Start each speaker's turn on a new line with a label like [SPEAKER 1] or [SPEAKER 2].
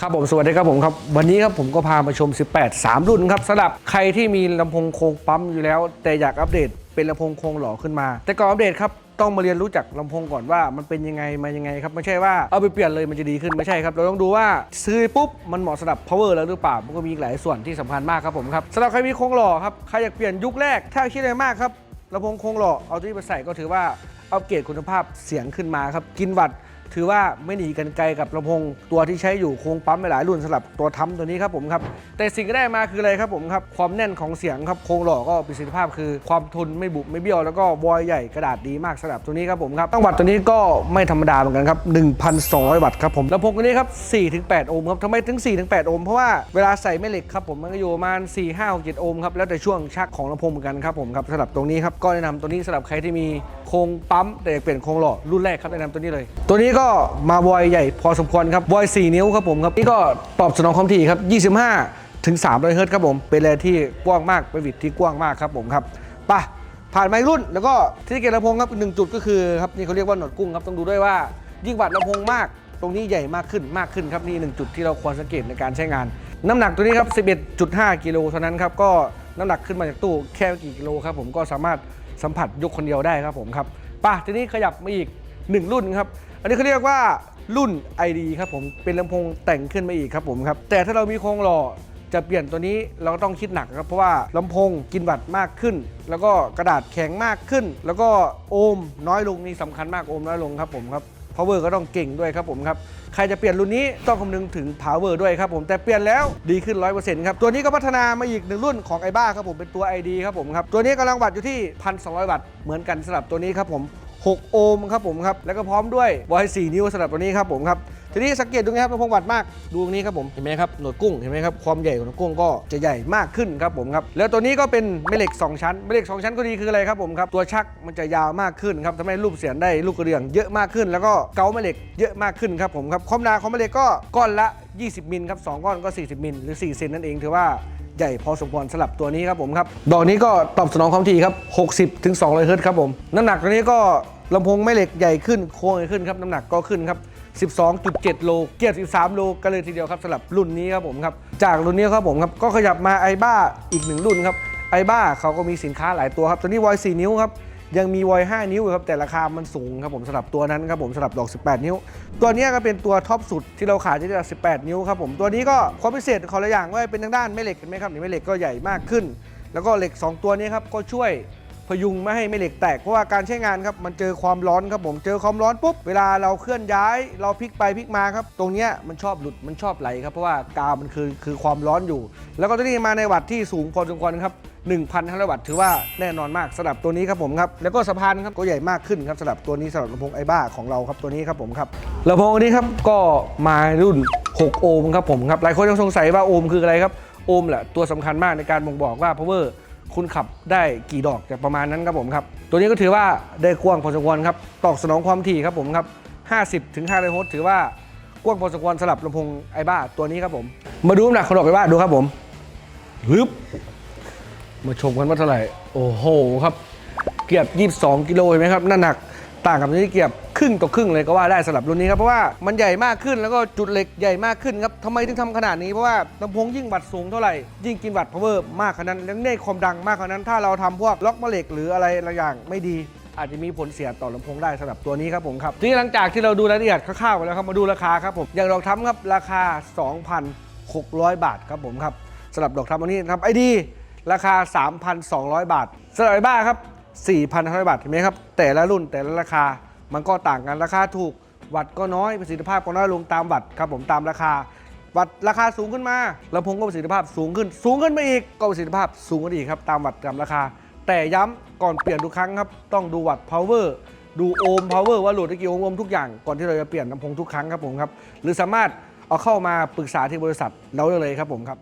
[SPEAKER 1] ครับผมสวัสดีครับผมครับ วันนี้ครับผมก็พามาชม 18 3 รุ่นครับสำหรับใครที่มีลำโพงโครงปั๊มอยู่แล้ว แต่อยากอัปเดตเป็นลำโพงโครงหล่อขึ้นมา แต่ก่อนอัปเดตครับต้องมาเรียนรู้จักลำโพงก่อนว่ามันเป็นยังไงมายังไงครับไม่ใช่ว่าเอาไปเปลี่ยนเลยมันจะดีขึ้นไม่ใช่ครับ เราต้องดูว่าซื้อปุ๊บมันเหมาะสำหรับ power แล้วหรือเปล่ามันก็มีหลายส่วนที่สำคัญมากครับผมครับสำหรับใครมีโครงหล่อครับใครอยากเปลี่ยนยุคแรก ถ้าคิดอะไรมากครับลำโพงโครงหล่อเอาที่ไปใส่ก็ถือว่าอัปเกรดคุณภาพเสียงขึ้นมาครับกินวัตต์ ถือว่าไม่หนีกันไกลกับลำโพงตัวที่ใช้อยู่โครงปั๊มหลายรุ่นสำหรับตัวทำตัวนี้ครับผมครับแต่สิ่งที่ได้มาคืออะไรครับผมครับความแน่นของเสียงครับโครงหล่อก็ประสิทธิภาพคือความทนไม่บุบไม่เบี้ยวแล้วก็วอยใหญ่กระดาษดีมากสำหรับตัวนี้ครับผมครับตั้งวัตต์ตัวนี้ก็ไม่ธรรมดาเหมือนกันครับ1,200 วัตต์ครับผมลำโพงตัวนี้ครับ4-8โอห์มครับทำไมถึง 4-8 โอห์มเพราะว่าเวลาใส่แม่เหล็กครับผมมันก็อยู่ประมาณ4 5 6 7โอห์มครับแล้วแต่ช่วงชักของลำโพงเหมือนกันครับผมครับสำหรับตรงนี้ครับก็แนะนำตัวนี้สำหรับใครที่มีโครงปั๊มแต่อยากเปลี่ยนโครงหล่อรุ่นแรกครับแนะนำตัวนี้เลย ตัวนี้ก็มาวอยใหญ่พอสมควรครับวอย 4 นิ้วครับผมครับนี่ก็ตอบสนองความถี่ครับ 25 ถึง 300เฮิรตซ์ครับผม เป็นแรงที่กว้างมากเป็นวิดที่กว้างมากครับผมครับปะผ่านไมครุ่น แล้วก็ที่เกตลำโพงครับหนึ่งจุดก็คือครับนี่เขาเรียกว่าหนวดกุ้งครับต้องดูด้วยว่ายิ่งวัดลำโพงมาก ตรงนี้ใหญ่มากขึ้นมากขึ้นครับนี่หนึ่งจุดที่เราควรสังเกตในการใช้งาน น้ำหนักตัวนี้ครับ 11.5 กิโลเท่านั้นครับก็น้ำหนักขึ้นมาจากตู้แค่กี่กิโลครับผมก็สามารถสัมผัสยกคนเดียวได้ครับผมครับป่ะทีนี้ขยับมาอีก 1 รุ่นครับ อันนี้เขาเรียกว่ารุ่น ID ครับผม เป็นลำโพงแต่งขึ้นมาอีกครับผมครับ แต่ถ้าเรามีโครงหล่อจะเปลี่ยนตัวนี้เราก็ต้องคิดหนักครับ เพราะว่าลำโพงกินวัตต์มากขึ้น แล้วก็กระดาษแข็งมากขึ้น แล้วก็โอห์มน้อยลงนี่สำคัญมากโอห์มน้อยลงครับผมครับ power ก็ต้องเก่งด้วยครับผมครับ ใครจะเปลี่ยนรุ่นนี้ต้องคำนึงถึง power ด้วยครับผม แต่เปลี่ยนแล้วดีขึ้น 100%ครับ ตัวนี้ก็พัฒนามาอีกหนึ่งรุ่นของไอบ้าครับผม เป็นตัว ID ครับผมครับ ตัวนี้กำลังวัตต์อยู่ที่ 1,200 วัตต์ เหมือนกันสำหรับตัวนี้ครับผม 6 โอห์มครับผมครับแล้วก็พร้อมด้วยวอย4นิ้วสำหรับตัวนี้ครับผมครับทีนี้สังเกตดูนะครับลำโพงวัดมากดูตรงนี้ครับผมเห็นไหมครับหนวดกุ้งเห็นไหมครับความใหญ่ของหนวดกุ้งก็จะใหญ่มากขึ้นครับผมครับแล้วตัวนี้ก็เป็นแม่เหล็ก 2 ชั้นแม่เหล็ก 2 ชั้นก็ดีคืออะไรครับผมครับตัวชักมันจะยาวมากขึ้นครับทำให้รูปเสียงได้ลูกกระเดื่องเยอะมากขึ้น แล้วก็เกาแม่เหล็กเยอะมากขึ้นครับผมครับความหนาของแม่เหล็กก็ก้อนละ 20 มิลครับสองก้อนก็ 40 มิลหรือ4เซนนั่นเองถือว่าใหญ่พอสมควรสำหรับตัวนี้ครับผมครับ ดอกนี้ก็ตอบสนองความถี่ครับ 60ถึง200เฮิรตซ์ครับผม น้ำหนักตัวนี้ก็ ลำโพงแม่เหล็กใหญ่ขึ้นโค้งใหญ่ขึ้นครับน้ำหนักก็ขึ้นครับ 12.7 โลเกียร์13 โลกันเลยทีเดียวครับสำหรับรุ่นนี้ครับผมครับจากรุ่นนี้ครับผมครับก็ขยับมาไอบ้าอีกหนึ่งรุ่นครับไอบ้าเขาก็มีสินค้าหลายตัวครับตัวนี้วอย4นิ้วครับยังมีวอย5นิ้วครับแต่ราคามันสูงครับผมสำหรับตัวนั้นครับผมสำหรับดอก 18 นิ้ว ตัวนี้ก็เป็นตัวท็อปสุดที่เราขายที่ระดับ18 นิ้วครับผมตัวนี้ก็ความพิเศษของละอย่างก็เป็นทางด้านแม่เหล็กเห็นไหมครับนี่แม่เหล็กก็ใหญ่มากขึ้น แล้วก็เหล็ก 2 ตัวนี้ครับก็ช่วย พยุงไม่ให้แม่เหล็กแตกเพราะว่าการใช้งานครับมันเจอความร้อนครับผมเจอความร้อนปุ๊บเวลาเราเคลื่อนย้าย เราพลิกไปพลิกมาครับ ตรงเนี้ยมันชอบหลุดมันชอบไหลครับเพราะว่ากาวมันคือคือความร้อนอยู่ แล้วก็ตัวนี้มาในวัตต์ที่สูงพอสมควรครับ1,500 วัตต์ถือว่าแน่นอนมากสำหรับตัวนี้ครับผมครับ แล้วก็สะพานครับก็ใหญ่มากขึ้นครับสำหรับตัวนี้สำหรับลำโพงไอบ้าของเราครับตัวนี้ครับผมครับลำโพงอันนี้ครับก็มารุ่น 6 โอห์มครับผมครับหลายคนยังสงสัยว่าโอห์มคืออะไรครับโอห์มแหละตัวสำคัญมากในการบ่งบอกว่า power คุณขับได้กี่ดอกจากประมาณนั้นครับผมครับ ตัวนี้ก็ถือว่าได้กว้างพอสมควรครับตอบสนองความถี่ครับผมครับ 50ถึง500โฮสต์ถือว่ากว้างพอสมควรสำหรับลำโพงไอบ้าตัวนี้ครับผม มาดูน้ำหนักของดอกไอบ้าดูครับผมฮึบมาชมกันว่าเท่าไหร่ โอ้โหครับ เกือบ22กิโลเห็นไหมครับน้ำหนัก ต่างกับนี้เกือบครึ่งต่อครึ่งเลยก็ว่าได้สำหรับรุ่นนี้ครับเพราะว่ามันใหญ่มากขึ้นแล้วก็จุดเหล็กใหญ่มากขึ้นครับทำไมถึงทำขนาดนี้เพราะว่าลำโพงยิ่งวัดสูงเท่าไหร่ยิ่งกินวัด power มากขนาดนั้นแล้วได้ความดังมากขนาดนั้น ถ้าเราทำพวกล็อกม่เหล็กหรืออะไรบางอย่างไม่ดีอาจจะมีผลเสียต่อลำโพงได้สำหรับตัวนี้ครับผมครับ ที่หลังจากที่เราดูรายละเอียดคร่าวๆไปแล้วครับมาดูราคาครับผมอย่างดอกทำครับราคา 2,600 บาทครับผมครับสำหรับดอกทำวันนี้ครับไอดีราคา 3,200 บาทสำหรับไอบ้าครับ 4,500 บาทเห็นไหมครับ แต่ละรุ่นแต่ละราคา มันก็ต่างกันราคาถูก วัตก็น้อยประสิทธิภาพก็น้อยลงตามวัตครับผมตามราคา วัตราคาสูงขึ้นมาลำโพงก็ประสิทธิภาพสูงขึ้น สูงขึ้นไปอีกก็ประสิทธิภาพสูงขึ้นอีกครับตามวัตตามราคา แต่ย้ำก่อนเปลี่ยนทุกครั้งครับต้องดูวัตต์ power ดูโอห์ม power ว่าโหลดได้กี่โอห์มรวมทุกอย่างก่อนที่เราจะเปลี่ยนลำโพงทุกครั้งครับผมครับหรือสามารถเอาเข้ามาปรึกษาที่บริษัทเราได้เลยครับผมครับ